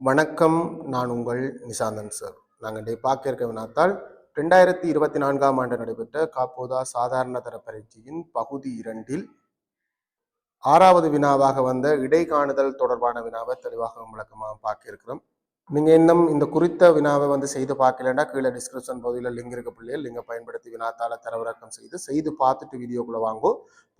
வணக்கம் நான் உங்கள் நிசாந்தன் சார். நாங்கள் டே பார்க்க இருக்க வினாத்தால் ரெண்டாயிரத்தி இருபத்தி நான்காம் ஆண்டு நடைபெற்ற காப்போதா சாதாரண தர பரீட்சையின் பகுதி இரண்டில் ஆறாவது வினாவாக வந்த இடைக்காணுதல் தொடர்பான வினாவை தெளிவாக விளக்கமாக பார்க்க இருக்கிறோம். நீங்கள் இன்னும் இந்த குறித்த வினாவை வந்து செய்து பார்க்கலன்னா கீழே டிஸ்கிரிப்ஷன் பகுதியில் லிங்க் இருக்க பிள்ளைகள் லிங்கை பயன்படுத்தி வினாத்தால தரவிறக்கம் செய்து செய்து பார்த்துட்டு வீடியோக்குள்ள வாங்கோ.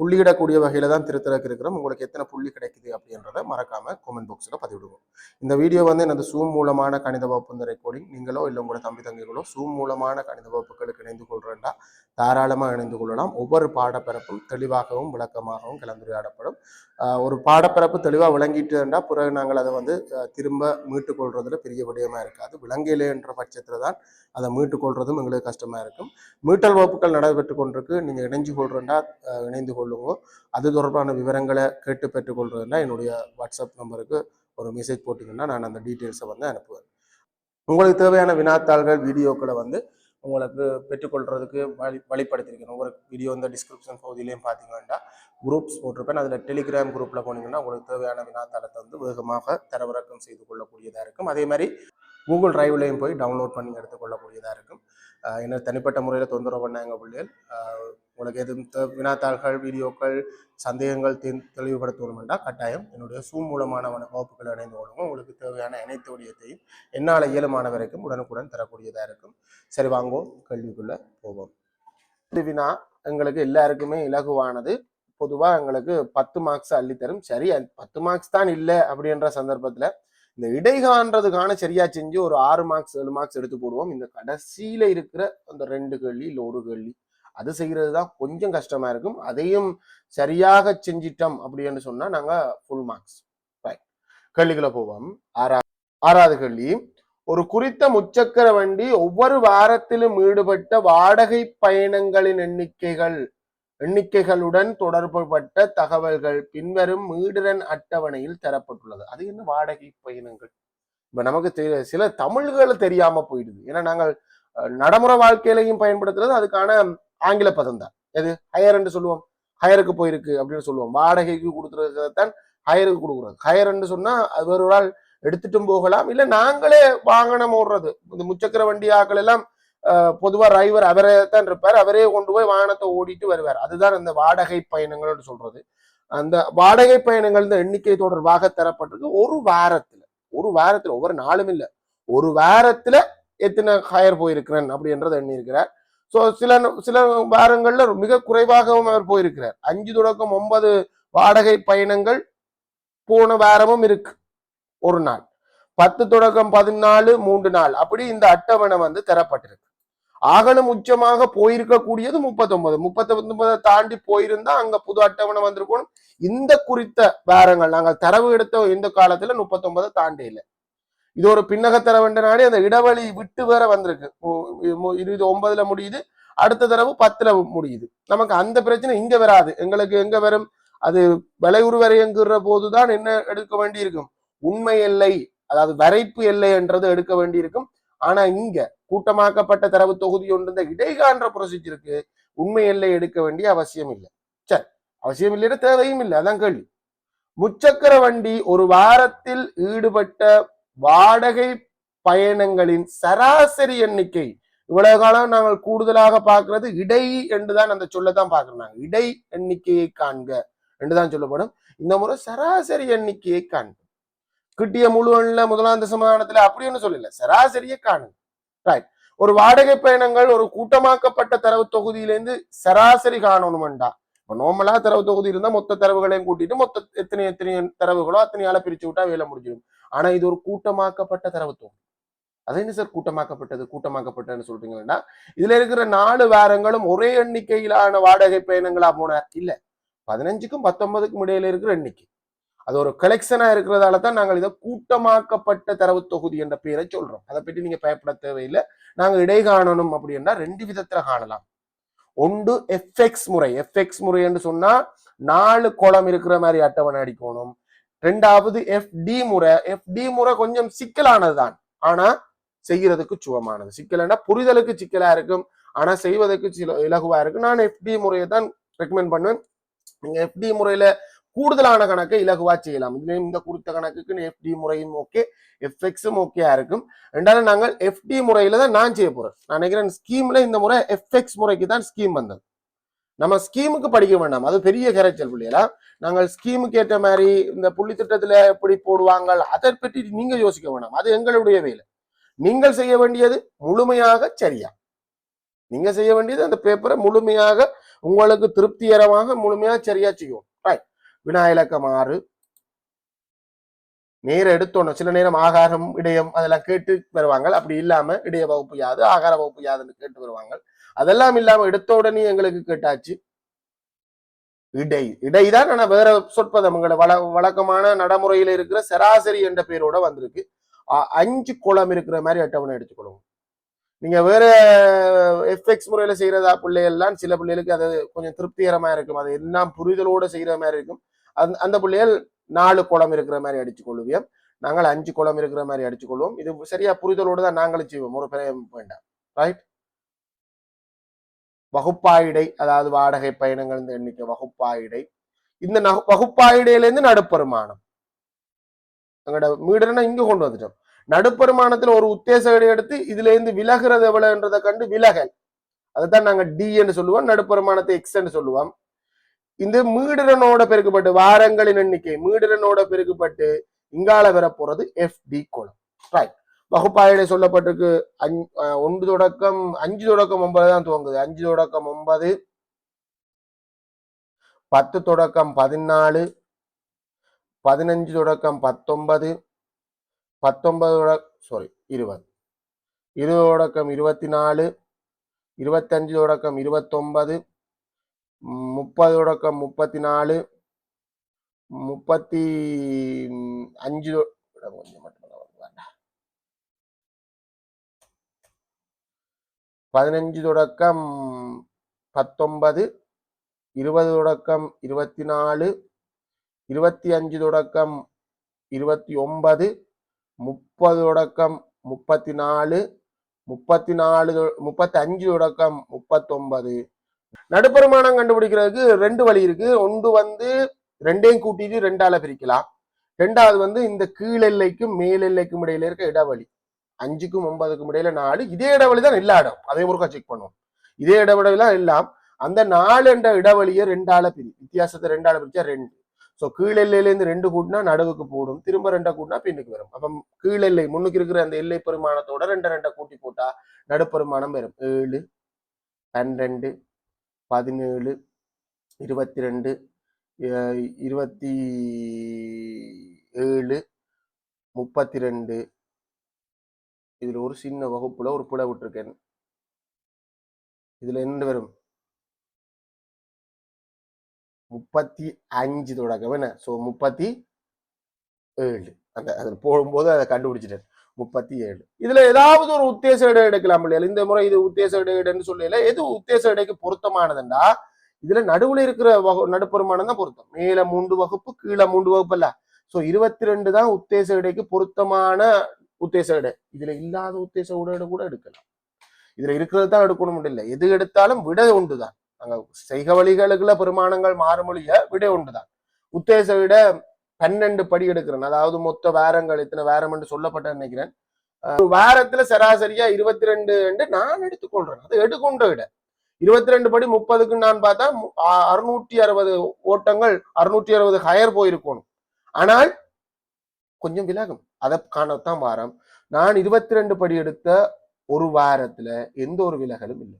புள்ளியிடக்கூடிய வகையில் தான் திருத்தலுக்கு இருக்கிறோம். உங்களுக்கு எத்தனை புள்ளி கிடைக்குது அப்படின்றத மறக்காம கமெண்ட் பாக்ஸில் பதிவிடுவோம். இந்த வீடியோ வந்து எனது சூம் மூலமான கணித வகுப்பு இந்த ரெக்கார்டிங் நீங்களோ இல்லை உங்களோட தம்பி தங்கைகளோ சூம் மூலமான கணித வகுப்புகளுக்கு இணைந்து கொள்கிறேன்டா தாராளமாக இணைந்து கொள்ளலாம். ஒவ்வொரு பாடப்பிறப்பும் தெளிவாகவும் விளக்கமாகவும் கலந்துரையாடப்படும். ஒரு பாடப்பிறப்பு தெளிவாக விளங்கிட்டுண்டா பிறகு நாங்கள் அதை வந்து திரும்ப மீட்டுக்கொள்றதுல பெரிய விடயமாக இருக்காது. விளங்கலைன்ற பட்சத்தில் தான் அதை மீட்டுக்கொள்றதும் எங்களுக்கு கஷ்டமாக இருக்கும். மீட்டல் வகுப்புகள் நடைபெற்று கொண்டிருக்கு. நீங்கள் இணைஞ்சு கொள்றேன்டா இணைந்து கொள்ளுங்க. அது தொடர்பான விவரங்களை கேட்டு பெற்றுக்கொள்றதுனா என்னுடைய வாட்ஸ்அப் நம்பருக்கு ஒரு மெசேஜ் போட்டிங்கன்னா நான் அந்த டீட்டெயில்ஸை வந்து அனுப்புவேன். உங்களுக்கு தேவையான வினாத்தாள்கள் வீடியோக்களை வந்து உங்களுக்கு பெற்றுக்கொள்றதுக்கு வழி வழிப்படுத்திருக்கேன். ஒரு வீடியோ இந்த டிஸ்கிரிப்ஷன் பகுதியிலையும் பார்த்தீங்கன்னா குரூப்ஸ் போட்டிருப்பேன். அதில் டெலிகிராம் குரூப்பில் போனீங்கன்னா உங்களுக்கு தேவையான வினாத்தளத்தை வந்து வேகமாக தரவிறக்கம் செய்து கொள்ளக்கூடியதாக இருக்கும். அதே மாதிரி கூகுள் டிரைவ்லையும் போய் டவுன்லோட் பண்ணி எடுத்துக்கொள்ளக்கூடியதாக இருக்கும். என்ன தனிப்பட்ட முறையில் தொந்தரவு பண்ணாங்க பிள்ளைகள் உங்களுக்கு எதுவும் தே- வினாத்தாள்கள் வீடியோக்கள் சந்தேகங்கள் தெ தெளிவுபடுத்தணுமெண்டா கட்டாயம். என்னுடைய சூ மூலமான வகுப்புகள் இணைந்து கொள்ளுங்க உங்களுக்கு தேவையான அனைத்து விடயத்தையும் என்னால் இயலுமான வரைக்கும் உடனுக்குடன் தரக்கூடியதாக இருக்கும். சரி வாங்கோ கல்விக்குள்ளே போவோம். இந்த வினா எங்களுக்கு எல்லாருக்குமே இலகுவானது. பொதுவாக எங்களுக்கு பத்து மார்க்ஸ் அள்ளித்தரும். சரி பத்து மார்க்ஸ் தான் இல்லை அப்படின்ற சந்தர்ப்பத்தில் இந்த இடைகான்றதுக்கான சரியா செஞ்சு ஒரு ஆறு மார்க்ஸ் ஏழு மார்க்ஸ் எடுத்து போடுவோம். இந்த கடைசியில இருக்கிற அந்த ரெண்டு கேள்வி இல்லை ஒரு கேள்வி அது செய்கிறது தான் கொஞ்சம் கஷ்டமா இருக்கும். அதையும் சரியாக செஞ்சிட்டோம் அப்படின்னு சொன்னா நாங்க ஃபுல் மார்க்ஸ் ரைட் போவோம். ஆறா ஆறாவது கேள்வி. ஒரு குறித்த முச்சக்கர வண்டி ஒவ்வொரு வாரத்திலும் ஈடுபட்ட வாடகை பயணங்களின் எண்ணிக்கைகள் எண்ணிக்கைகளுடன் தொடர்புபட்ட தகவல்கள் பின்வரும் மீடுரன் அட்டவணையில் தரப்பட்டுள்ளது. அது என்ன வாடகை பயணங்கள்? இப்ப நமக்கு தெரிய சில தமிழ்களை தெரியாம போயிடுது. ஏன்னா நாங்கள் நடைமுறை வாழ்க்கையிலையும் பயன்படுத்துறது அதுக்கான ஆங்கில பதம் தான். எது? ஹையர் என்று சொல்லுவோம். ஹையருக்கு போயிருக்கு அப்படின்னு சொல்லுவோம். வாடகைக்கு கொடுத்துறதுதான் ஹையருக்கு கொடுக்குறது. ஹையர்ன்னு சொன்னா அது ஒரு ஆள் எடுத்துட்டும் போகலாம். இல்ல நாங்களே வாகனம் ஓடுறது. இந்த முச்சக்கர வண்டி ஆக்கள் எல்லாம் அஹ், பொதுவா டிரைவர் அவரே தான் இருப்பார். அவரே கொண்டு போய் வாகனத்தை ஓடிட்டு வருவார். அதுதான் இந்த வாடகை பயணங்கள்னு சொல்றது. அந்த வாடகை பயணங்கள் இந்த எண்ணிக்கை தொடர்பாக தரப்பட்டிருக்கு. ஒரு வாரத்துல ஒரு வாரத்துல ஒவ்வொரு நாளும் இல்லை. ஒரு வாரத்துல எத்தனை ஹயர் போயிருக்கிறேன் அப்படின்றத எண்ணியிருக்கிறார். ஸோ சில சில வாரங்களில் மிக குறைவாகவும் அவர் போயிருக்கிறார். அஞ்சு தொடக்கம் ஒன்பது வாடகை பயணங்கள் போன வாரமும் இருக்கு. ஒரு நாள். பத்து தொடக்கம் பதினாலு மூன்று நாள். அப்படி இந்த அட்டவணை வந்து தரப்பட்டிருக்கு. ஆகணும் உச்சமாக போயிருக்கக்கூடியது முப்பத்தொன்பது. முப்பத்தொன்பதை தாண்டி போயிருந்தா அங்க புது அட்டவணை வந்திருக்கணும். இந்த குறித்த வாரங்கள் நாங்கள் தரவு எடுத்த இந்த காலத்துல முப்பத்தொன்பதை தாண்டி இல்லை இது ஒரு பின்னக தரவேண்ட நாடி அந்த இடைவெளி விட்டு வேற வந்திருக்கு. இருபது ஒன்பதுல முடியுது அடுத்த தடவை பத்துல முடியுது. நமக்கு அந்த பிரச்சனை இங்க வராது. எங்களுக்கு எங்க வரும்? அது விலையுறு வரையங்குற போதுதான் என்ன எடுக்க வேண்டி இருக்கும் உண்மை எல்லை அதாவது வரைப்பு எல்லை என்றது எடுக்க வேண்டி இருக்கும் ஆனா இங்க கூட்டமாக்கப்பட்ட தரவு தொகுதி ஒன்று இந்த இடைக்கான்ற ப்ரொசீஜருக்கு உண்மை எல்லை எடுக்க வேண்டிய அவசியம் இல்லை. சரி அவசியம் இல்லைன்னா தேவையும் இல்லை. அதான் கேள்வி. முச்சக்கர வண்டி ஒரு வாரத்தில் ஈடுபட்ட வாடகை பயணங்களின் சராசரி எண்ணிக்கை. இவ்வளவு காலம் நாங்கள் கூடுதலாக பார்க்கறது இடை என்றுதான் அந்த சொல்லத்தான் பார்க்கிறோம் நாங்கள் இடை எண்ணிக்கையை காண்க என்றுதான் சொல்லப்படும். இந்த முறை சராசரி எண்ணிக்கையை காண்க. கிட்டிய முழு எண்ணில முதலாம் தசமானத்துல அப்படின்னு சொல்லல. சராசரியை காணுங்க ரைட் ஒரு வாடகை பயணங்கள் ஒரு கூட்டமாக்கப்பட்ட தரவு தொகுதியிலேருந்து சராசரி காணணுமெண்டா? இப்போ நார்மலா தரவு தொகுதி இருந்தா மொத்த தரவுகளையும் கூட்டிட்டு மொத்த எத்தனை எத்தனை தரவுகளோ அத்தனையால பிரிச்சு விட்டா வேலை முடிஞ்சிடும். ஆனா இது ஒரு கூட்டமாக்கப்பட்ட தரவு தொகுதி அது என்ன சார் கூட்டமாக்கப்பட்டது? கூட்டமாக்கப்பட்டதுன்னு சொல்றீங்கன்னா இதுல இருக்கிற நாலு வாரங்களும் ஒரே எண்ணிக்கையிலான வாடகை பயணங்களா போனார்? இல்ல. பதினஞ்சுக்கும் பத்தொன்பதுக்கும் இடையில இருக்கிற எண்ணிக்கை. அது ஒரு கலெக்ஷனா இருக்கிறதால தான் நாங்கள் இதை கூட்டமாக்கப்பட்ட தரவு தொகுதி என்ற பெயரை சொல்றோம். அதை பற்றி நீங்க பயப்பட தேவையில்லை. நாங்க இடை காணணும் அப்படின்னா ரெண்டு விதத்துல காணலாம். ஒன்று எஃப்எக்ஸ் முறை. எஃப்எக்ஸ் முறை என்று சொன்னா நாலு குளம் இருக்கிற மாதிரி அட்டவணை அடிக்கணும். ரெண்டாவது எஃப்டி முறை. எஃப்டி முறை கொஞ்சம் சிக்கலானதுதான். ஆனா செய்யறதுக்கு சுகமானது. சிக்கலைன்னா புரிதலுக்கு சிக்கலா இருக்கும். ஆனா செய்வதற்கு சில இலகுவா இருக்கும். நான் எஃப்டி முறையை தான் ரெக்கமெண்ட் பண்ணுவேன். நீங்க எஃப்டி முறையில கூடுதலான கணக்கை இலகுவா செய்யலாம். இதுலேயும் இந்த குறித்த கணக்குக்கு எஃப்டி முறையும் ஓகே எஃப்எக்ஸும் ஓகேயா இருக்கும். ரெண்டாவது நாங்கள் எஃப்டி முறையில தான் நான் செய்ய போறேன். நான் நினைக்கிறேன் ஸ்கீம்ல இந்த முறை எஃப்எக்ஸ் முறைக்கு தான் ஸ்கீம் வந்தது. நம்ம ஸ்கீமுக்கு படிக்க வேண்டாம். அது பெரிய கரைச்சல் பிள்ளைகளா நாங்கள் ஸ்கீமுக்கு ஏற்ற மாதிரி இந்த புள்ளி திட்டத்துல எப்படி போடுவாங்க அதை பற்றி நீங்க யோசிக்க வேண்டாம். அது எங்களுடைய வேலை. நீங்கள் செய்ய வேண்டியது முழுமையாக சரியா? நீங்க செய்ய வேண்டியது அந்த பேப்பரை முழுமையாக உங்களுக்கு திருப்திகரமாக முழுமையாக சரியா செய்யும். ரைட் வினா இலக்கம் ஆறு. நேரம் எடுத்தோணும் சில நேரம் ஆகாரம் இடையம் அதெல்லாம் கேட்டு வருவாங்க. அப்படி இல்லாம இடைய வகுப்பு யாது ஆகார வகுப்பு யாதுன்னு கேட்டு வருவாங்க. அதெல்லாம் இல்லாம எடுத்த உடனே எங்களுக்கு கேட்டாச்சு. இடை இடைதான் ஆனா வேற சொற்பதம். வள வழக்கமான நடைமுறையில இருக்கிற சராசரி என்ற பேரோட வந்திருக்கு. அஞ்சு குளம் இருக்கிற மாதிரி அட்டவணை எடுத்துக்கொள்ளுங்க நீங்க வேற எஃப்எக்ஸ் முறையில செய்யறதா பிள்ளைகள்லாம் சில பிள்ளைகளுக்கு அது கொஞ்சம் திருப்திகரமா இருக்கும். அது எல்லாம் புரிதலோட செய்யற மாதிரி இருக்கும். அந்த அந்த பிள்ளைகள் நாலு குளம் இருக்கிற மாதிரி அடிச்சு கொள்ளுவியம் நாங்கள் அஞ்சு குளம் இருக்கிற மாதிரி அடிச்சு கொள்வோம் இது சரியா புரிதலோடு தான் நாங்களும் செய்வோம். ஒரு பிரயம் வேண்டாம் ரைட் வகுப்பாயிடை அதாவது வாடகை பயணங்கள் எண்ணிக்கை வகுப்பாயிடை. இந்த நகு- வகுப்பாயிடையில நடுப்பெருமானம். எங்களோட மீடர்னா இங்க கொண்டு வந்துட்டோம். நடுப்பெருமானத்துல ஒரு உத்தேச இடை எடுத்து இதுல இருந்து விலகுறது எவ்வளவுன்றதை கண்டு விலகல். அதுதான் நாங்க டி என்று சொல்லுவோம் நடுப்பெருமானத்தை எக்ஸ் என்று சொல்லுவோம். இந்த மீடுரனோட பெருக்கப்பட்டு வாரங்களின் எண்ணிக்கை மீடுரனோட பெருக்கப்பட்டு இங்கால வர போறது எஃப் டி கோலம் ரைட் வகுப்பாயிடை சொல்லப்பட்டிருக்கு. அஞ் ஒன்று தொடக்கம் அஞ்சு தொடக்கம் ஒன்பது தான் துவங்குது. அஞ்சு தொடக்கம் ஒன்பது பத்து தொடக்கம் பதினாலு பதினஞ்சு தொடக்கம் பத்தொன்பது பத்தொன்பது சாரி இருபது. இருபது தொடக்கம் இருபத்தி நாலு இருபத்தஞ்சு தொடக்கம் இருபத்தொன்பது முப்பது தொடக்கம் முப்பத்தி நாலு முப்பத்தி அஞ்சு கொஞ்சம் மட்டும் வேண்டாம் பதினஞ்சு தொடக்கம் பத்தொன்பது இருபது தொடக்கம் இருபத்தி நாலு இருபத்தி அஞ்சு தொடக்கம் இருபத்தி ஒன்பது முப்பது தொடக்கம் முப்பத்தி நாலு முப்பத்தி நாலு முப்பத்தி அஞ்சு தொடக்கம் முப்பத்தொன்பது. நடுப்பெருமானம் கண்டுபிடிக்கிறதுக்கு ரெண்டு வழி இருக்கு. ஒன்று வந்து ரெண்டையும் கூட்டிட்டு ரெண்டால பிரிக்கலாம். ரெண்டாவது வந்து இந்த கீழெல்லைக்கும் மேலெல்லைக்கும் மேல் எல்லைக்கும் இடையில இருக்க இடைவெளி. அஞ்சுக்கும் ஒன்பதுக்கும் இடையில நாலு இதே இடைவெளி தான் எல்லா இடம். அதே முருகா செக் பண்ணுவோம். இதே இடைவெளி தான் எல்லாம் அந்த நாலு என்ற இடைவெளியை ரெண்டால பிரி வித்தியாசத்தை ரெண்டால பிரிச்சா ரெண்டு. ஸோ கீழெல்லையிலேருந்து ரெண்டு கூட்டினா நடுவுக்கு போடும் திரும்ப ரெண்டை கூட்டினா பின்னுக்கு வரும். அப்போ கீழெல்லை முன்னுக்கு இருக்கிற அந்த எல்லை பெருமானத்தோட ரெண்டை ரெண்டை கூட்டி போட்டா நடுப்பெருமானம் வரும். ஏழு பன்னிரெண்டு பதினேழு இருபத்தி ரெண்டு இருபத்தி ஏழு முப்பத்தி ரெண்டு இதுல ஒரு சின்ன வகுப்புல ஒரு புல விட்டுருக்கேன். இதுல என்ன வரும்? முப்பத்தி அஞ்சு தொடக்கம். என்ன? ஸோ முப்பத்தி ஏழு. அந்த அதில் போடும்போது அதை கண்டுபிடிச்சிட்டேன். முப்பத்தி ஏழு. இதுல ஏதாவது ஒரு உத்தேச இடை எடுக்கலாம் இல்லையா? இந்த முறை இது உத்தேச இடைன்னு சொல்லல. எது உத்தேச இடைக்கு பொருத்தமானதுண்டா? இதுல நடுவுல இருக்கிற வகு நடுப்பெருமானம் தான் பொருத்தம். மேல மூன்று வகுப்பு கீழே மூன்று வகுப்பு அல்ல. ஸோ இருபத்தி ரெண்டு தான் உத்தேச இடைக்கு பொருத்தமான உத்தேச இடை இதுல இல்லாத உத்தேச உடை கூட எடுக்கலாம். இதுல இருக்கிறது தான் எடுக்கணும் இல்லை. எது எடுத்தாலும் விட உண்டுதான் அங்க செய்க வழிகளுக்குள்ள பெருமானங்கள் மாறுமொழிய விட உண்டுதான் உத்தேச விட பன்னெண்டு படி எடுக்கிறேன். அதாவது மொத்த வாரங்கள் இத்தனை வாரம் என்று சொல்லப்பட்ட நினைக்கிறேன். ஒரு வாரத்துல சராசரியா இருபத்தி ரெண்டு நான் எடுத்துக்கொள்றேன். அது எடுக்கொண்ட விட. இருபத்தி ரெண்டு படி முப்பதுக்கு நான் பார்த்தா அறுநூற்றி அறுபது ஓட்டங்கள் அறுநூற்றி அறுபது ஹயர் போயிருக்கணும். ஆனால் கொஞ்சம் விலகும். அதை காணத்தான் வாரம். நான் இருபத்தி ரெண்டு படி எடுத்த ஒரு வாரத்துல எந்த ஒரு விலகலும் இல்லை.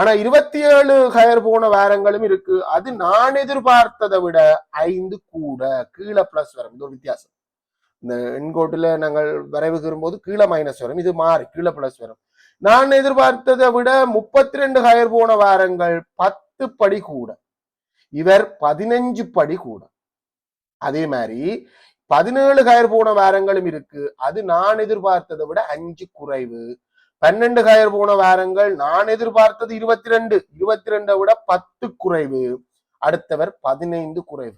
ஆனா இருபத்தி ஏழு ஹயர் போன வாரங்களும் இருக்கு. அது நான் எதிர்பார்த்ததை விட ஐந்து கூட கீழே பிளஸ் வரும். இது ஒரு வித்தியாசம். இந்த எண்கோட்டில் நாங்கள் வரைவு போது கீழே மைனஸ் வரும். இது மாறி கீழே பிளஸ் வரும். நான் எதிர்பார்த்ததை விட முப்பத்தி ரெண்டு ஹயர் போன வாரங்கள் பத்து படி கூட. இவர் பதினஞ்சு படி கூட. அதே மாதிரி பதினேழு கயர் போன வாரங்களும் இருக்கு. அது நான் எதிர்பார்த்ததை விட அஞ்சு குறைவு. பன்னெண்டு கயர் போன வாரங்கள் நான் எதிர்பார்த்தது இருபத்தி ரெண்டு இருபத்தி ரெண்டை விட பத்து குறைவு. அடுத்தவர் பதினைந்து குறைவு.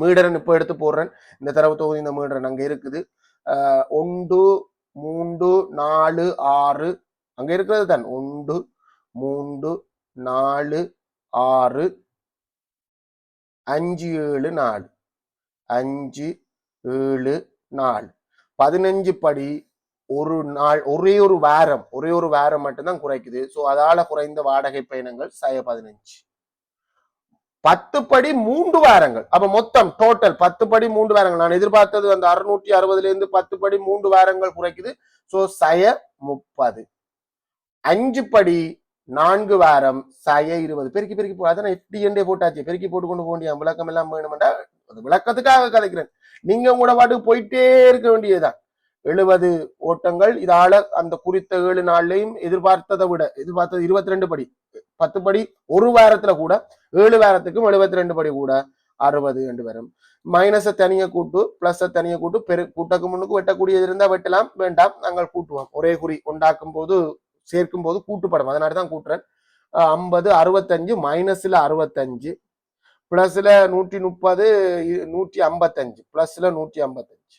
மீடரன் இப்ப எடுத்து போடுறேன். இந்த தரவு தொகுதி இந்த மீடரன் அங்க இருக்குது. ஆஹ் ஒன்று மூன்று நாலு ஆறு. அங்க இருக்கிறது தான். ஒன்று மூன்று நாலு ஆறு அஞ்சு ஏழு நாலு. அஞ்சு ஏழு நாலு. பதினஞ்சு படி ஒரு நாள் ஒரே ஒரு வாரம் ஒரே ஒரு வாரம் மட்டும்தான் குறைக்குது. ஸோ அதால குறைந்த வாடகை பயணங்கள் சய பதினஞ்சு. பத்து படி மூன்று வாரங்கள். அப்ப மொத்தம் டோட்டல் பத்து படி மூன்று வாரங்கள். நான் எதிர்பார்த்தது அந்த அறுநூற்றி அறுபதுல இருந்து பத்து படி மூன்று வாரங்கள் குறைக்குது. ஸோ சய முப்பது. அஞ்சு படி நான்கு வாரம் சய இருபது. பெருக்கி பெருக்கி போ அதான் எஃப்டி எண்டே போட்டாச்சு. பெருக்கி போட்டு கொண்டு போக வேண்டிய விளக்கம் எல்லாம் வேணுமெண்டா அது விளக்கத்துக்காக கதைக்கிறேன். நீங்க உங்களோட பாட்டுக்கு போயிட்டே இருக்க வேண்டியதுதான். எழுபது ஓட்டங்கள் இதால அந்த குறித்த ஏழு நாள்லையும் எதிர்பார்த்ததை விட எதிர்பார்த்தது இருபத்தி ரெண்டு படி பத்து படி ஒரு வாரத்துல கூட ஏழு வாரத்துக்கும் எழுபத்தி ரெண்டு படி கூட அறுபது என்று வரும். மைனஸை தனியாக கூட்டு பிளஸை தனியாக கூட்டு பெரு கூட்டக்கு முன்னுக்கு வெட்டக்கூடியது இருந்தால் வெட்டலாம் வேண்டாம் நாங்கள் கூட்டுவோம். ஒரே குறி உண்டாக்கும் போது சேர்க்கும் போது கூட்டுப்படும் அதனால தான் கூட்டுறேன் ஐம்பது அறுபத்தஞ்சு மைனஸ்ல அறுபத்தஞ்சு பிளஸ்ல நூற்றி முப்பது நூற்றி ஐம்பத்தஞ்சு. பிளஸ்ல நூற்றி ஐம்பத்தஞ்சு.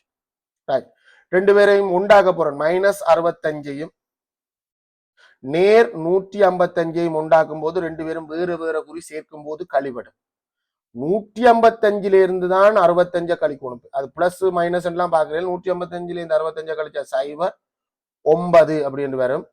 ரைட் ரெண்டு பேரையும் உண்டாக்க போறோம். மைனஸ் அறுபத்தஞ்சையும் நேர் நூற்றி ஐம்பத்தஞ்சையும் உண்டாக்கும் போது ரெண்டு பேரும் வேறு வேறு குறி சேர்க்கும் போது கழிவிடும் நூற்றி ஐம்பத்தஞ்சுல இருந்து தான் அறுபத்தஞ்ச கழிக்கணும் அது பிளஸ் மைனஸ் எல்லாம் பாக்குறேன் நூற்றி ஐம்பத்தஞ்சுல இருந்து அறுபத்தஞ்ச கழிச்சா சைபர் ஒன்பது அப்படின்னு வரும்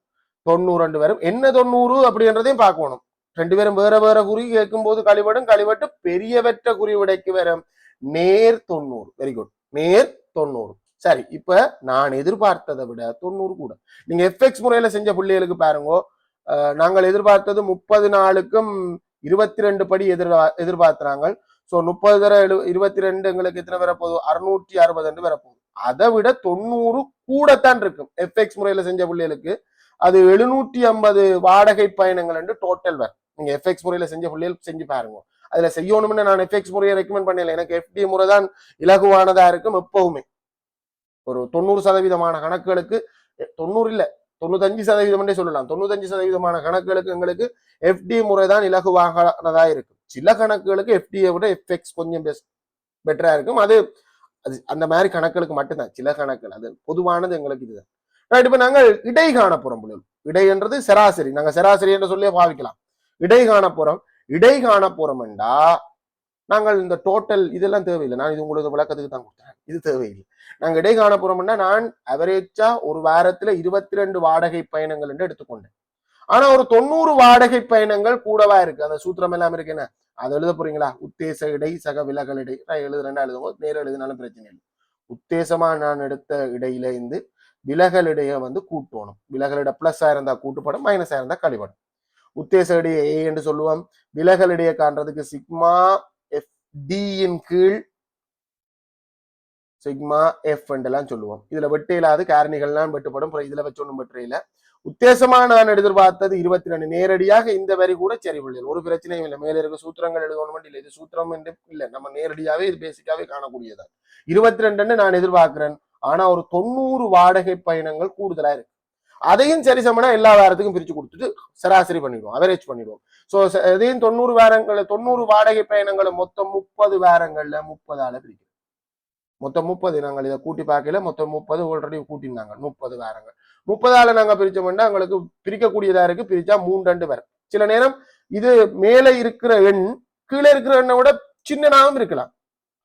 தொண்ணூறு ரெண்டு வரும். என்ன தொண்ணூறு அப்படின்றதையும் பார்க்கணும். ரெண்டு பேரும் வேற வேற குறி கேட்கும் போது கழிவடும் கழிவட்டு பெரியவற்ற குறி விடைக்கு வரும். நேர் தொண்ணூறு. வெரி குட் நேர் தொண்ணூறு. சரி இப்ப நான் எதிர்பார்த்ததை விட தொண்ணூறு கூட. நீங்க எஃப்எக்ஸ் முறையில செஞ்ச பிள்ளைகளுக்கு பாருங்க. நாங்கள் எதிர்பார்த்தது முப்பது நாளுக்கும் இருபத்தி ரெண்டு படி எதிர் எதிர்பார்த்துறாங்க ஸோ முப்பது தர எழு இருபத்தி ரெண்டு எங்களுக்கு எத்தனை வரப்போகுது? அறுநூற்றி அறுபது ரெண்டு வரப்போகுது. அதை விட தொண்ணூறு கூடத்தான் இருக்கும் எஃப்எக்ஸ் முறையில செஞ்ச பிள்ளைகளுக்கு. அது எழுநூற்றி ஐம்பது வாடகை பயணங்கள் என்று டோட்டல் வரும். நீங்க எஃப்எக்ஸ் முறையில செஞ்ச பிள்ளைகள் செஞ்சு பாருங்க. அதுல செய்யணும்னு நான் எஃப்எக்ஸ் முறையை ரெக்கமெண்ட் பண்ணல. எனக்கு எஃப்டி முறை தான் இலகுவானதா இருக்கும் எப்பவுமே. ஒரு தொண்ணூறு சதவீதமான கணக்குகளுக்கு தொண்ணூறு இல்ல தொண்ணூத்தஞ்சு சதவீதம் சொல்லலாம். தொண்ணூத்தஞ்சு சதவீதமான கணக்குகளுக்கு எங்களுக்கு எஃப்டி முறை தான் இலகுவானதா இருக்கும். சில கணக்குகளுக்கு எஃப்டியை விட எஃப்எக்ஸ் கொஞ்சம் பெஸ்ட் பெட்டரா இருக்கும். அது அது அந்த மாதிரி கணக்குகளுக்கு மட்டும்தான். சில கணக்குகள் அது பொதுவானது எங்களுக்கு இதுதான். ரைட் நாங்கள் இடை காண போறோம் இடை என்றது சராசரி. நாங்கள் சராசரி என்று சொல்லியே பாவிக்கலாம். இடை காண போறோம். இடை காண போறோம்டா நாங்கள் இந்த டோட்டல் இதெல்லாம் தேவையில்லை. நான் இது உங்களுக்கு விளக்கத்துக்கு தான் கொடுத்தேன். இது தேவையில்லை. நாங்க இடை காண போறோம்னா நான் அவரேஜா ஒரு வாரத்துல இருபத்தி ரெண்டு வாடகை பயணங்கள் என்று எடுத்துக்கொண்டேன். ஆனா ஒரு தொண்ணூறு வாடகை பயணங்கள் கூடவா இருக்கு? அந்த சூத்திரம் எல்லாம் இருக்கு என்ன? அதை எழுத போறீங்களா? உத்தேச இடை சக விலகல் இடை. நான் எழுதுறேன்னா எழுதுவோம் நேரம் எழுதினாலும் பிரச்சனை இல்லை. உத்தேசமா நான் எடுத்த இடையில இருந்து விலகல் வந்து கூட்டணும். விலகலிட பிளஸ் இருந்தா கூட்டுப்படும் மைனஸ் இருந்தா கழிப்படும். உத்தேச இடைய ஏ என்று சொல்லுவோம். விலகலிடைய காண்றதுக்கு சிக்மா எஃப் டியின் கீழ் சிக்மா எஃப் எல்லாம் சொல்லுவோம். இதுல வெட்டு இல்லாத காரணிகள்லாம் வெட்டுப்படும். இதுல வச்சு ஒன்றும் வெட்டுறையில உத்தேசமா நான் எதிர்பார்த்தது இருபத்தி ரெண்டு. நேரடியாக இந்த வரி கூட சரி ஒரு பிரச்சனையும் இல்லை. மேலே இருக்க சூத்திரங்கள் எழுதணும் இல்லை இது சூத்திரம் என்று இல்லை. நம்ம நேரடியாவே இது பேசிக்காவே காணக்கூடியதான் இருபத்தி ரெண்டுன்னு நான் எதிர்பார்க்கிறேன். ஆனா ஒரு தொண்ணூறு வாடகை பயணங்கள் கூடுதலா இருக்கு. அதையும் சரி சமனா எல்லா வாரத்துக்கும் பிரிச்சு கொடுத்துட்டு சராசரி பண்ணிடுவோம் அவரேஜ் பண்ணிடுவோம். ஸோ இதையும் தொண்ணூறு வாரங்கள் தொண்ணூறு வாடகை பயணங்களை மொத்தம் முப்பது வாரங்கள்ல முப்பதால பிரிக்கிறோம். மொத்தம் முப்பது நாங்கள் இதை கூட்டி பார்க்கல மொத்தம் முப்பது ஆல்ரெடி கூட்டியிருந்தாங்க முப்பது வாரங்கள். முப்பதால நாங்க பிரிச்சோம்னா எங்களுக்கு பிரிக்கக்கூடியதா இருக்கு பிரிச்சா மூன்று ரெண்டு வரும் சில நேரம் இது மேலே இருக்கிற எண் கீழே இருக்கிற எண்ணை விட சின்னனாகவும் இருக்கலாம்.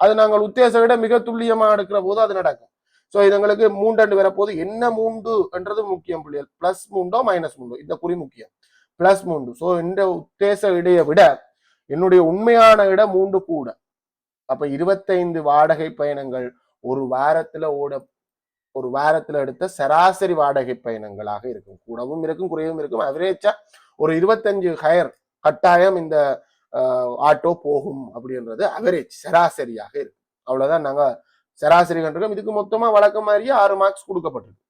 அது நாங்கள் உத்தேச விட மிக துல்லியமா எடுக்கிற போது அது நடக்கும். ஸோ இது எங்களுக்கு வரப்போது என்ன மூன்று என்றது முக்கியம் புள்ளியல் பிளஸ் மூண்டோ மைனஸ் மூண்டோ இந்த குறி முக்கியம். பிளஸ் மூன்று. ஸோ இந்த உத்தேச இடையை விட என்னுடைய உண்மையான இட மூன்று கூட. அப்ப இருபத்தைந்து வாடகை பயணங்கள் ஒரு வாரத்துல ஓட ஒரு வாரத்துல எடுத்த சராசரி வாடகை பயணங்களாக இருக்கும். கூடவும் இருக்கும் குறையவும் இருக்கும். அவரேஜா ஒரு இருபத்தஞ்சு ஹயர் கட்டாயம் இந்த ஆட்டோ போகும் அப்படின்றது அவரேஜ் சராசரியாக இருக்கும். அவ்வளவுதான் நாங்க சராசரி கண்டிருக்கோம் இதுக்கு மொத்தமா வழக்கம் மாதிரியே ஆறு மார்க்ஸ் கொடுக்கப்பட்டிருக்கு.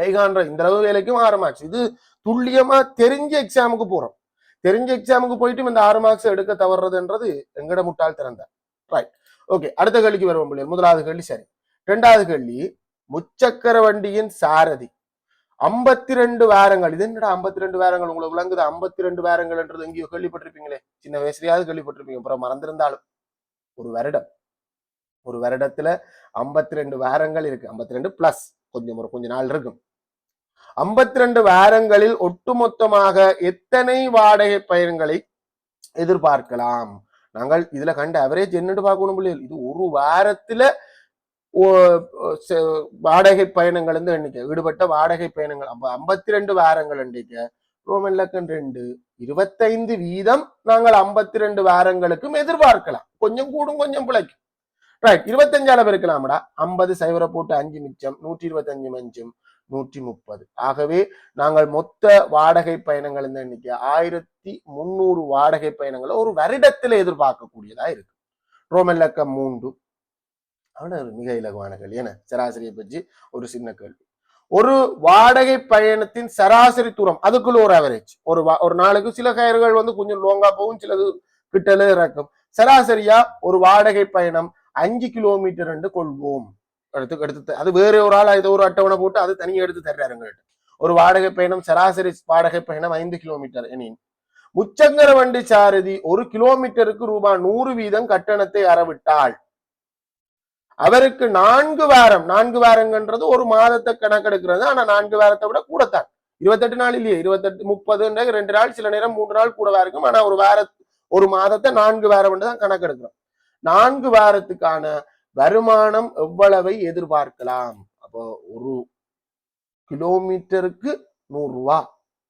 டைகான்ற இந்த அளவு வேலைக்கும் ஆறு மார்க்ஸ் இது துல்லியமா தெரிஞ்ச எக்ஸாமுக்கு போறோம். தெரிஞ்ச எக்ஸாமுக்கு போயிட்டு இந்த ஆறு மார்க்ஸ் எடுக்க தவறுறதுன்றது எங்கட முட்டாள் திறந்த. ரைட் ஓகே அடுத்த கேள்விக்கு வருவோம் பிள்ளைகள். முதலாவது கேள்வி சரி. ரெண்டாவது கேள்வி முச்சக்கர வண்டியின் சாரதி. ஐம்பத்தி ரெண்டு வாரங்கள். இது என்னடா ஐம்பத்தி ரெண்டு வாரங்கள்? உங்களுக்கு விளங்குது. ஐம்பத்தி ரெண்டு வாரங்கள்ன்றது எங்கேயோ கேள்விப்பட்டிருப்பீங்களே. சின்ன வயசுலயாவது கேள்விப்பட்டிருப்பீங்க. அப்புறம் மறந்திருந்தாலும். ஒரு வருடம். ஒரு வருடத்துல ஐம்பத்தி ரெண்டு வாரங்கள் இருக்கு. ஐம்பத்தி ரெண்டு பிளஸ் கொஞ்சம் ஒரு கொஞ்ச நாள் இருக்கும். ஐம்பத்தி ரெண்டு வாரங்களில் ஒட்டுமொத்தமாக எத்தனை வாடகை பயணங்களை எதிர்பார்க்கலாம்? நாங்கள் இதுல கண்ட அவரேஜ் என்னன்னு பார்க்கணும் இல்லையா இது ஒரு வாரத்துல ஓ- வாடகை பயணங்கள் வந்து எண்ணிக்கை. ஈடுபட்ட வாடகை பயணங்கள். அப்ப ஐம்பத்தி ரெண்டு வாரங்கள் எண்ணிக்கை ரோமன் லக்கன் ரெண்டு. இருபத்தைந்து வீதம் நாங்கள் ஐம்பத்தி ரெண்டு வாரங்களுக்கும் எதிர்பார்க்கலாம். கொஞ்சம் கூடும் கொஞ்சம் பிழைக்கும். ரைட் இருபத்தஞ்சால இருக்கலாம்டா ஐம்பது சைவர போட்டு அஞ்சு மிச்சம் நூற்றி இருபத்தஞ்சு மஞ்சம் நூற்றி முப்பது ஆகவே நாங்கள் மொத்த வாடகை பயணங்கள் இந்த எண்ணிக்கை ஆயிரத்தி முந்நூறு வாடகை பயணங்களை ஒரு வருடத்தில் எதிர்பார்க்கக்கூடியதா இருக்கு. ரோமன் லக்கம் மூன்று. அவன மிக இலகுவான கேள்வி. என்ன? சராசரியை பற்றி ஒரு சின்ன கேள்வி. ஒரு வாடகை பயணத்தின் சராசரி தூரம் அதுக்குள்ள ஒரு அவரேஜ் ஒரு ஒரு நாளுக்கு சில கயிறுகள் வந்து கொஞ்சம் லோங்கா போகும் சிலது கிட்டல இறக்கும். சராசரியா ஒரு வாடகை பயணம் அஞ்சு கிலோமீட்டர் என்று கொள்வோம். எடுத்து எடுத்து அது வேற ஒரு ஆள் ஏதோ ஒரு அட்டவணை போட்டு அது தனியாக எடுத்து தர்றாரு எங்கள்கிட்ட. ஒரு வாடகை பயணம் சராசரி வாடகை பயணம் ஐந்து கிலோமீட்டர் எனின். முச்சங்கர வண்டி சாரதி ஒரு கிலோமீட்டருக்கு ரூபாய் நூறு வீதம் கட்டணத்தை அறவிட்டாள். அவருக்கு நான்கு வாரம் நான்கு வாரங்கன்றது ஒரு மாதத்தை கணக்கெடுக்கிறது. ஆனா நான்கு வாரத்தை விட கூடத்தான். இருபத்தெட்டு நாள் இல்லையே இருபத்தெட்டு முப்பது ரெண்டு நாள் சில நேரம் மூன்று நாள் கூடவா இருக்கும் ஆனா ஒரு வார ஒரு மாதத்தை நான்கு வாரம் தான் கணக்கெடுக்கிறோம். நான்கு வாரத்துக்கான வருமானம் எவ்வளவை எதிர்பார்க்கலாம்? அப்போ ஒரு கிலோமீட்டருக்கு நூறுரூவா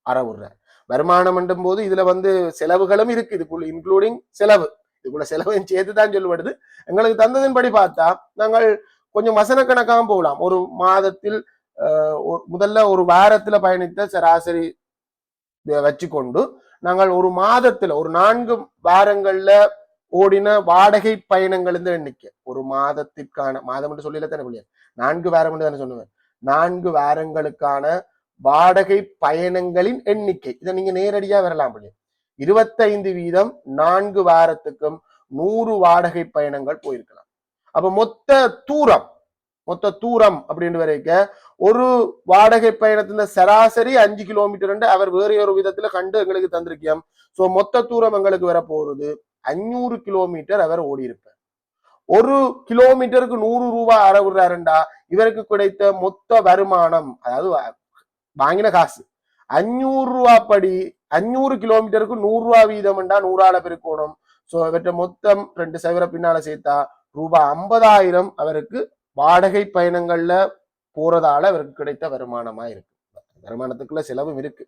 ரூபா வருமானம் என்றும் போது இதுல வந்து செலவுகளும் இருக்கு. இதுக்குள்ள இன்க்ளூடிங் செலவு. இதுக்குள்ள செலவையும் சேர்த்து தான் சொல்லப்படுது எங்களுக்கு தந்ததின்படி பார்த்தா நாங்கள் கொஞ்சம் வசன போகலாம். ஒரு மாதத்தில் முதல்ல ஒரு வாரத்துல பயணித்த சராசரி வ- வச்சுக்கொண்டு நாங்கள் ஒரு மாதத்துல ஒரு நான்கு வாரங்கள்ல ஓடின வாடகை பயணங்கள் எண்ணிக்கை ஒரு மாதத்திற்கான மாதம் என்று சொல்லல தானே முடியாது நான்கு வாரம் என்று தானே சொல்லுவேன். நான்கு வாரங்களுக்கான வாடகை பயணங்களின் எண்ணிக்கை. இதை நீங்க நேரடியா வரலாம் பிள்ளையா இருபத்தைந்து வீதம் நான்கு வாரத்துக்கும் நூறு வாடகை பயணங்கள் போயிருக்கலாம். அப்ப மொத்த தூரம் மொத்த தூரம் அப்படின்னு வரைக்க ஒரு வாடகை பயணத்தின் சராசரி அஞ்சு கிலோமீட்டர் அவர் வேற ஒரு விதத்துல கண்டு எங்களுக்கு தந்திருக்கியம். சோ மொத்த தூரம் எங்களுக்கு வர போறது அஞ்சூறு கிலோமீட்டர் அவர் ஓடியிருப்பார். ஒரு கிலோமீட்டருக்கு நூறு ரூபாய் அறவுறாருண்டா? இவருக்கு கிடைத்த மொத்த வருமானம் அதாவது வாங்கின காசு அஞ்சூறு ரூபா படி அஞ்சூறு கிலோமீட்டருக்கு நூறு ரூபா வீதம்ண்டா நூறால பெருக்கணும் சோ இவற்றை மொத்தம் ரெண்டு சவர பின்னால சேர்த்தா ரூபாய் ஐம்பதாயிரம் அவருக்கு வாடகை பயணங்கள்ல போறதால அவருக்கு கிடைத்த வருமானமா இருக்கு. வருமானத்துக்குள்ள செலவும் இருக்கு.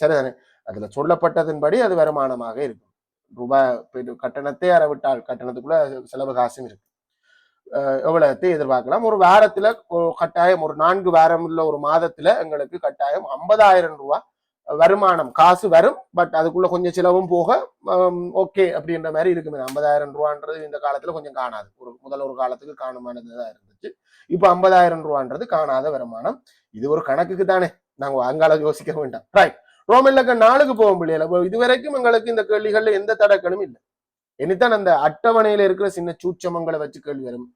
சரிதானே? அதுல சொல்லப்பட்டதன்படி அது வருமானமாக இருக்கும். ரூபாய் கட்டணத்தை அறவிட்டால் கட்டணத்துக்குள்ள செலவு காசும் இருக்கு. எவ்வளவு எதிர்பார்க்கலாம்? ஒரு வாரத்துல கட்டாயம் ஒரு நான்கு வாரம் உள்ள ஒரு மாதத்துல எங்களுக்கு கட்டாயம் ஐம்பதாயிரம் ரூபாய் வருமானம். காசு வரும் பட் அதுக்குள்ள கொஞ்சம் செலவும் போக ஓகே அப்படின்ற மாதிரி இருக்குமே. ஐம்பதாயிரம் ரூபான்றது இந்த காலத்துல கொஞ்சம் காணாது. ஒரு முதல் ஒரு காலத்துக்கு காணுமானதுதான் இருந்துச்சு. இப்போ ஐம்பதாயிரம் ரூபான்றது காணாத வருமானம். இது ஒரு கணக்குக்கு தானே. நாங்க அங்கால யோசிக்க வேண்டாம். ரைட் ரோமில்லக்க நாளுக்கு போகும் இது இதுவரைக்கும் எங்களுக்கு இந்த கேள்விகள்ல எந்த தடக்கணும் இல்லை. என்னத்தான் அந்த அட்டவணையில இருக்கிற சின்ன சூட்சமங்களை வச்சு கேள்வி வரும்.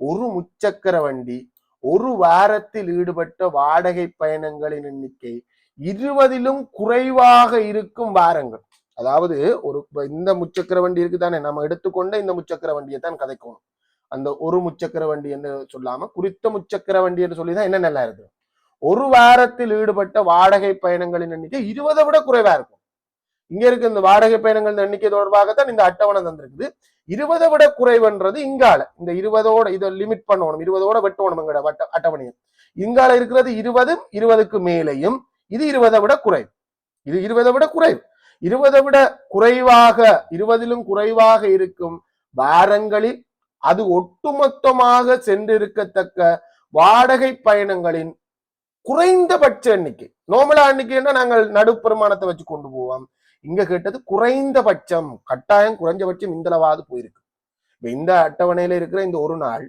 ஒரு முச்சக்கர வண்டி ஒரு வாரத்தில் ஈடுபட்ட வாடகை பயணங்களின் எண்ணிக்கை இருபதிலும் குறைவாக இருக்கும் வாரங்கள். அதாவது ஒரு இந்த முச்சக்கர வண்டி இருக்குதானே? நம்ம எடுத்துக்கொண்ட இந்த முச்சக்கர வண்டியை தான் கதைக்கணும். அந்த ஒரு முச்சக்கர வண்டி என்று சொல்லாம குறித்த முச்சக்கர வண்டி என்று சொல்லிதான் என்ன நல்லா இருக்கு ஒரு வாரத்தில் ஈடுபட்ட வாடகை பயணங்களின் எண்ணிக்கை இருபதை விட குறைவா இருக்கும். இங்க இருக்க இந்த வாடகை பயணங்கள் எண்ணிக்கை தொடர்பாகத்தான் இந்த அட்டவணை தந்திருக்குது. இருபதை விட குறைவுன்றது இங்கால. இந்த இருபதோட இதை லிமிட் பண்ணணும். இருபதோட வெட்டணும் எங்கட வட்ட அட்டவணையை. இங்கால இருக்கிறது இருபதும் இருபதுக்கு மேலையும். இது இருபதை விட குறைவு. இது இருபதை விட குறைவு. இருபதை விட குறைவாக இருபதிலும் குறைவாக இருக்கும் வாரங்களில் அது ஒட்டுமொத்தமாக சென்றிருக்கத்தக்க வாடகை பயணங்களின் குறைந்தபட்ச எண்ணிக்கை. நோமலா எண்ணிக்கைன்னா நாங்கள் நடுப்பெருமானத்தை வச்சு கொண்டு போவோம். இங்க கேட்டது குறைந்தபட்சம் கட்டாயம் குறைஞ்சபட்சம் இந்தளவாது போயிருக்கு. இந்த அட்டவணையில இருக்கிற இந்த ஒரு நாள்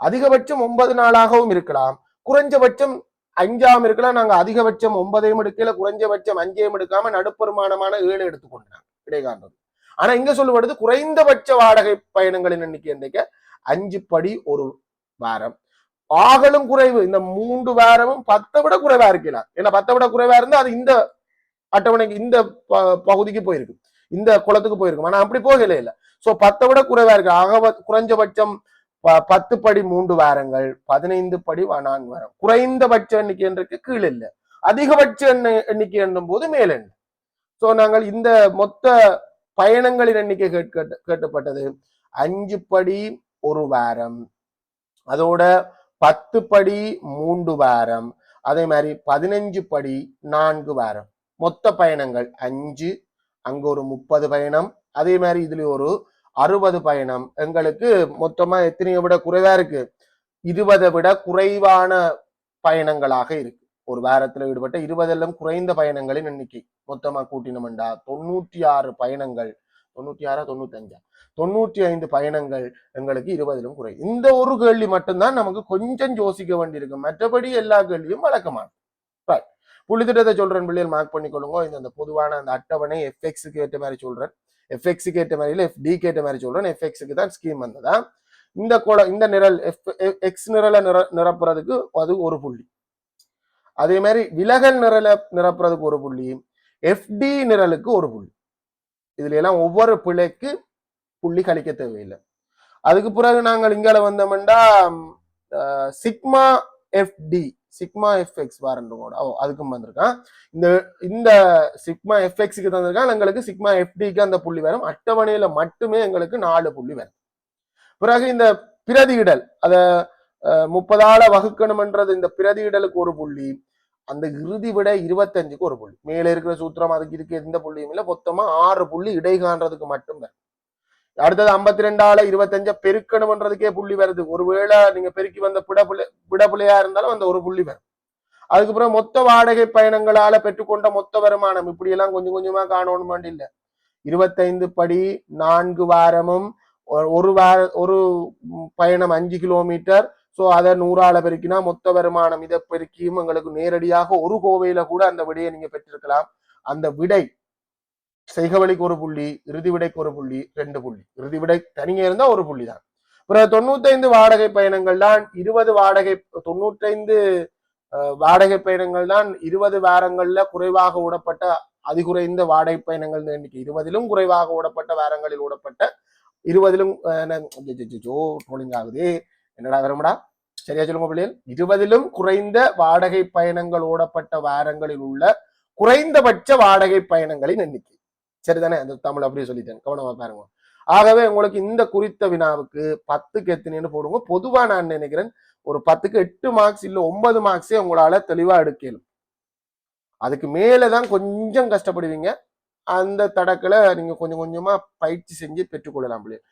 அதிகபட்சம் ஒன்பது நாளாகவும் இருக்கலாம். குறைஞ்சபட்சம் அஞ்சாம் இருக்கலாம். நாங்க அதிகபட்சம் ஒன்பதையும் எடுக்கல குறைஞ்சபட்சம் அஞ்சையும் எடுக்காம நடுப்பெருமானமான ஏழு எடுத்துக்கொண்டாங்க இடைக்காண்டது ஆனா இங்க சொல்லப்படுது குறைந்தபட்ச வாடகை பயணங்களின் எண்ணிக்கை என்றைக்க அஞ்சு படி ஒரு வாரம். ஆகலும் குறைவு. இந்த மூன்று வாரமும் பத்தை விட குறைவா இருக்கலாம். ஏன்னா பத்தை விட குறைவா இருந்தா அது இந்த அட்டவணைக்கு இந்த ப- பகுதிக்கு போயிருக்கும் இந்த குளத்துக்கு போயிருக்கும். ஆனா அப்படி போகல இல்ல. சோ பத்தை விட குறைவா இருக்கு. ஆக குறைஞ்சபட்சம் ப- பத்து படி மூன்று வாரங்கள் பதினைந்து படி நான்கு வாரம். குறைந்தபட்ச எண்ணிக்கை என்றுக்கு கீழ் இல்ல. அதிகபட்ச எண்ணிக்கை என்னும் போது மேல் சோ நாங்கள் இந்த மொத்த பயணங்களின் எண்ணிக்கை கேட்க கேட்கப்பட்டது அஞ்சு படி ஒரு வாரம். அதோட பத்து படி மூன்று வாரம் அதே மாதிரி பதினஞ்சு படி நான்கு வாரம். மொத்த பயணங்கள் அஞ்சு அங்க ஒரு முப்பது பயணம் அதே மாதிரி இதுல ஒரு அறுபது பயணம். எங்களுக்கு மொத்தமா எத்தனையை விட குறைவா இருக்கு? இருபதை விட குறைவான பயணங்களாக இருக்கு. ஒரு வாரத்துல ஈடுபட்ட இருபதெல்லாம் குறைந்த பயணங்களின் எண்ணிக்கை. மொத்தமா கூட்டினோம்டா தொண்ணூற்றி ஆறு பயணங்கள். தொண்ணூற்றி ஆறா தொண்ணூத்தஞ்சா? தொண்ணூற்றி ஐந்து பயணங்கள் எங்களுக்கு இருபதிலும் குறை. இந்த ஒரு கேள்வி மட்டும்தான் நமக்கு கொஞ்சம் யோசிக்க வேண்டியிருக்கும். மற்றபடி எல்லா கேள்வியும் வழக்கமானது Right. புள்ளித்திட்டத்தை சொல்றேன் பிள்ளைகள் மார்க் பண்ணிக்கொள்ளுங்க. இந்த அந்த பொதுவான அந்த அட்டவணை எஃப்எக்ஸுக்கு ஏற்ற மாதிரி சொல்றேன். எஃப்எக்ஸுக்கு ஏற்ற மாதிரி இல்லை எஃப்டி ஏற்ற மாதிரி சொல்றேன். எஃப்எக்ஸுக்கு தான் ஸ்கீம் வந்ததா? இந்த கொட இந்த நிரல் எஃப் எக்ஸ் நிரலை நிர நிரப்புறதுக்கு அது ஒரு புள்ளி. அதே மாதிரி விலகல் நிரலை நிரப்புறதுக்கு ஒரு புள்ளி. எஃப்டி நிரலுக்கு ஒரு புள்ளி. இதுல எல்லாம் ஒவ்வொரு பிழைக்கு புள்ளி கழிக்க தேவையில்லை. அதுக்கு பிறகு நாங்கள் இங்கால வந்தோம்னா சிக்மா எஃப்டி சிக்மா எஃப்எக்ஸ் வாரண்டோட ஓ அதுக்கும் வந்திருக்கான். இந்த இந்த சிக்மா எஃப்எக்ஸுக்கு தந்திருக்கான். எங்களுக்கு சிக்மா எஃப்டிக்கு அந்த புள்ளி வரும். அட்டவணையில மட்டுமே எங்களுக்கு நாலு புள்ளி வரும். பிறகு இந்த பிரதியிடல் அத அஹ், முப்பதால வகுக்கணும்ன்றது இந்த பிரதியிடலுக்கு ஒரு புள்ளி அந்த இறுதி விட இருபத்தஞ்சுக்கு ஒரு புள்ளி. மேலே இருக்கிற சூத்திரம் அதுக்கு இதுக்கு எந்த புள்ளியும் இல்லை. மொத்தமா ஆறு புள்ளி இடை காண்றதுக்கு மட்டும் வரும். அடுத்தது ஐம்பத்தி ரெண்டால இருபத்தஞ்ச பெருக்கணும்ன்றதுக்கே புள்ளி வருது. ஒருவேளை நீங்க பெருக்கி வந்த பிடப்புள்ளை பிடப்புள்ளையா இருந்தாலும் அந்த ஒரு புள்ளி வரும். அதுக்கப்புறம் மொத்த வாடகை பயணங்களால பெற்றுக்கொண்ட மொத்த வருமானம். இப்படி எல்லாம் கொஞ்சம் கொஞ்சமா காணணும் வேண்டி இல்ல இருபத்தைந்து படி நான்கு வாரமும் ஒரு- வார ஒரு பயணம் அஞ்சு கிலோமீட்டர். சோ அதை நூறால பெருக்கினா மொத்த வருமானம். இதை பெருக்கியும் எங்களுக்கு நேரடியாக ஒரு கோவையில கூட அந்த விடையை நீங்க பெற்றிருக்கலாம். அந்த விடை செய்கவழிக்கு ஒரு புள்ளி இறுதி விடைக்கு ஒரு புள்ளி ரெண்டு புள்ளி. இறுதி விடை தனியே இருந்தா ஒரு புள்ளி தான் பிறகு தொண்ணூத்தைந்து வாடகை பயணங்கள் தான் இருபது வாடகை தொண்ணூத்தைந்து வாடகை பயணங்கள் தான் இருபது வாரங்கள்ல குறைவாக ஓடப்பட்ட அதிகுறைந்த வாடகை பயணங்கள் எண்ணிக்கை. இருபதிலும் குறைவாக ஓடப்பட்ட வாரங்களில் ஓடப்பட்ட இருபதிலும் ட்ரோலிங் ஆகுது. என்னடா வரும்டா சரியா சொல்லுங்க பிள்ளைகள். இருபதிலும் குறைந்த வாடகை பயணங்கள் ஓடப்பட்ட வாரங்களில் உள்ள குறைந்தபட்ச வாடகை பயணங்களின் எண்ணிக்கை. சரிதானே? அந்த தமிழ் அப்படியே சொல்லிட்டேன். கவனமா பாருங்க. ஆகவே உங்களுக்கு இந்த குறித்த வினாவுக்கு பத்துக்கு எத்தனைன்னு போடுங்க. பொதுவா நான் நினைக்கிறேன் ஒரு பத்துக்கு எட்டு மார்க்ஸ் இல்ல ஒன்பது மார்க்ஸே உங்களால தெளிவா எடுக்கலும் அதுக்கு மேலதான் கொஞ்சம் கஷ்டப்படுவீங்க. அந்த தடக்களை நீங்க கொஞ்சம் கொஞ்சமா பயிற்சி செஞ்சு பெற்றுக்கொள்ளலாம் பிள்ளைகள்.